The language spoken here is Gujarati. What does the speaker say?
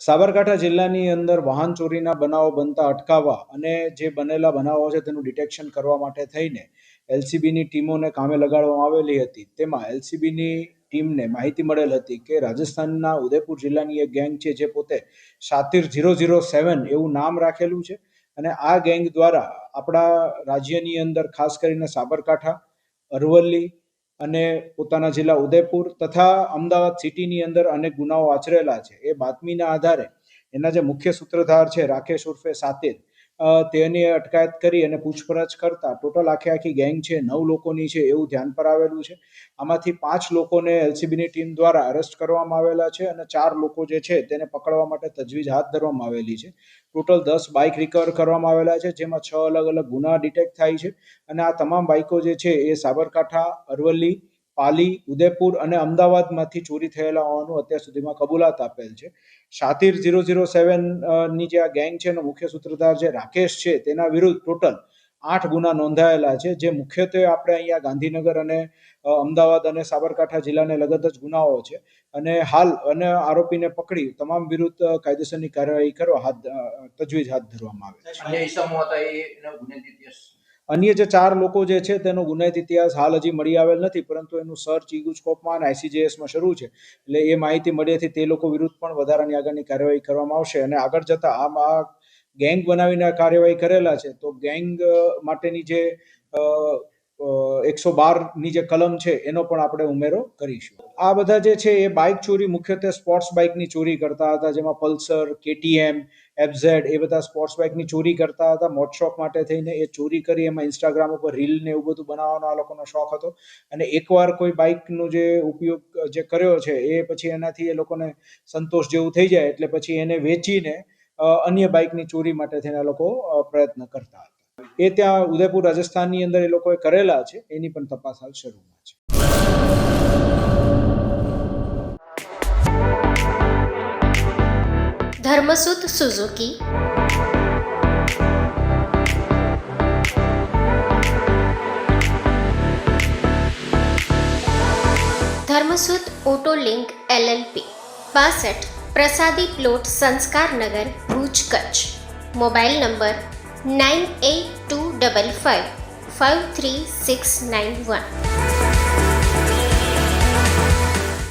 સાબરકાંઠા જિલ્લાની અંદર વાહન ચોરીના બનાવો બનતા અટકાવવા અને જે બનેલા બનાવો છે તેનું ડિટેક્શન કરવા માટે થઈને એલસીબીની ટીમોને કામે લગાડવામાં આવેલી હતી. તેમાં એલસીબીની ટીમને માહિતી મળેલ હતી કે રાજસ્થાનના ઉદયપુર જિલ્લાની એક ગેંગ છે જે પોતે સાતીર ઝીરો ઝીરો સેવન એવું નામ રાખેલું છે અને આ ગેંગ દ્વારા આપણા રાજ્યની અંદર ખાસ કરીને સાબરકાંઠા, અરવલ્લી અને પોતાના જિલ્લા ઉદયપુર તથા અમદાવાદ સિટીની અંદર અનેક ગુનાઓ આચરેલા છે. એ બાતમીના આધારે એના જે મુખ્ય સૂત્રધાર છે, રાકેશ ઉર્ફે સાતિર તેની અટકાયત કરી અને પૂછપરછ કરતા ટોટલ આખે આખી ગેંગ છે, નવ લોકોની છે એવું ધ્યાન પર આવેલું છે. આમાંથી પાંચ લોકોને એલસીબીની ટીમ દ્વારા અરેસ્ટ કરવામાં આવેલા છે અને ચાર લોકો જે છે તેને પકડવા માટે તજવીજ હાથ ધરવામાં આવેલી છે. ટોટલ દસ બાઇક રિકવર કરવામાં આવેલા છે, જેમાં છ અલગ અલગ ગુના ડિટેક્ટ થાય છે. અને આ તમામ બાઇકો જે છે એ સાબરકાંઠા, અરવલ્લી પાલી, ઉદયપુર અને અમદાવાદમાંથી ચોરી થયેલા હોવાનું અત્યાર સુધીમાં કબૂલાત આપેલ છે. શાતિર ઝીરો ઝીરો સેવનની જે આ ગેંગ છે એનો મુખ્ય સૂત્રધાર જે રાકેશ છે તેના વિરુદ્ધ ટોટલ આઠ ગુના નોંધાયેલા છે. જે મુખ્યત્વે આપણે અહીંયા ગાંધીનગર અને અમદાવાદ અને સાબરકાંઠા જિલ્લાને લગત જ ગુનાઓ છે. અને હાલ અને આરોપીને પકડી તમામ વિરુદ્ધ કાયદેસરની કાર્યવાહી કરવા હાથ તજવીજ હાથ ધરવામાં આવે છે. અન્ય જે ચાર લોકો જે છે તેનો ગુનાહિત ઇતિહાસ હાલ હજી મળી આવેલ નથી, પરંતુ એનું સર્ચ ઇગુસ્કોપમાં અને આઈસીજેએસમાં શરૂ છે. એટલે એ માહિતી મળ્યાથી તે લોકો વિરુદ્ધ પણ વધારાની આગળની કાર્યવાહી કરવામાં આવશે અને આગળ જતા આ ગેંગ બનાવીને કાર્યવાહી કરેલા છે, તો ગેંગ માટેની જે એકસો બારની જે કલમ છે, એનો પણ આપણે ઉમેરો કરીશું. આ બધા જે છે, એ બાઇક ચોરી, મુખ્યત્વે સ્પોર્ટ્સ બાઇકની ચોરી કરતા હતા, જેમાં પલ્સર, કેટીએમ એફઝેડ એ બધા સ્પોર્ટ્સ બાઇકની ચોરી કરતા હતા. મોટશોપ માટે થઈને એ ચોરી કરી, એમાં ઇન્સ્ટાગ્રામ ઉપર રીલ ને એવું બધું બનાવવાનો આ લોકોનો શોખ હતો. અને એકવાર કોઈ બાઇકનો જે ઉપયોગ, જે કર્યો છે, એ પછી એનાથી એ લોકોને સંતોષ જેવું થઈ જાય, એટલે પછી એને વેચીને અન્ય બાઇકની ચોરી માટે થઈને આ લોકો પ્રયત્ન કરતા હતા. એ ત્યાં ઉદયપુર રાજસ્થાનની અંદર એ લોકોએ કરેલા છે, એની પણ તપાસ હાલ શરૂમાં છે. Dharmasut Suzuki. Dharmasut auto link LLP બાસઠ પ્રસાદી plot Sanskarnagar Bhuj Kutch. Mobile number 98255 53691.